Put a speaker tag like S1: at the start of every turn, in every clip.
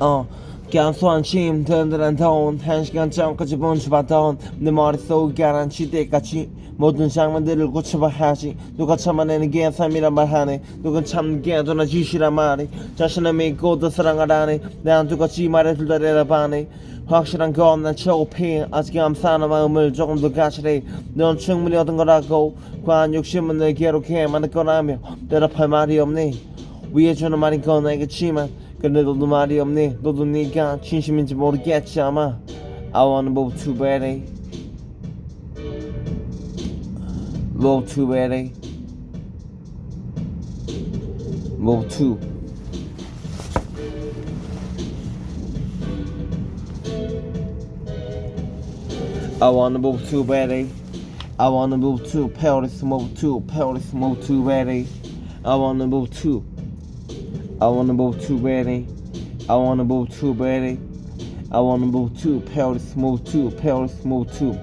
S1: 어 간소한 침 든든한 돈 한 시간 전까지 본주봤던 내 머릿속 가라앉힐 때까지 모든 장면들을 고쳐봐야지. 누가 참아내는 게 삶이란 말하네. 누군 참는 게 누나 짓이란 말해 자신을 믿고 더 사랑하라네. 난 똑같이 말해줄 다 대답하네. 확실한 건 난 초피 아직 감사하는 마음을 조금 더 가시래 넌 충분히 얻은 거라고 과한 욕심은 널 괴롭게 만들 거라며 대답할 말이 없네. 위에 주는 말인 건 알겠지만 근데 너도 말이 없네 너도 네가 진심인지 모르겠지 아마 I wanna move too bad Move too bad Move too I wanna move too bad I wanna move to Paris, move to Paris, move to bad I wanna move to I wanna move to Reading. I wanna move to Reading. I wanna move to Paris, move to Paris, move to.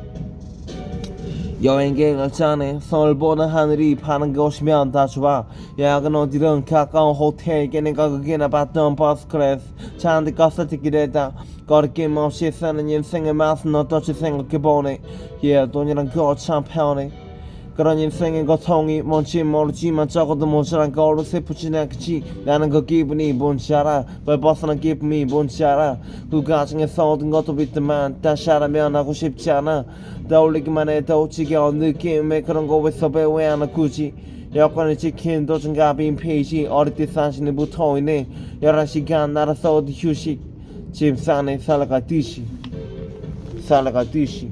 S1: 여행 계획을 짜네 서울보다 하늘이 파는 곳이면 다 좋아 예약은 어디든 가까운 호텔 걔네가 그게나 봤던 버스 클래스 차한대 껐을 티켓에다 거리낌 없이 사는 인생의 맛은 어떨지 생각해보네 yeah 돈이란 거참 편해 그런 인생의 고통이 뭔지 모르지만 적어도 모자란 걸로 슬프진 않겠지. 나는 그 기분이 뭔지 알아. 널 벗어난 기쁨이 뭔지 알아. 그 과정에서 얻은 것도 있지만 다시 하라면 하고 싶지 않아. 떠올리기만 해도 지겨운 느낌의 그런 거에서 배워야 하나 굳이. 여권을 지킨 도중갑인 페이지 어릴 때 사진이 붙어있네 11시간 날아서 어디 휴식. 짐 싸네 살아가듯이. 살아가듯이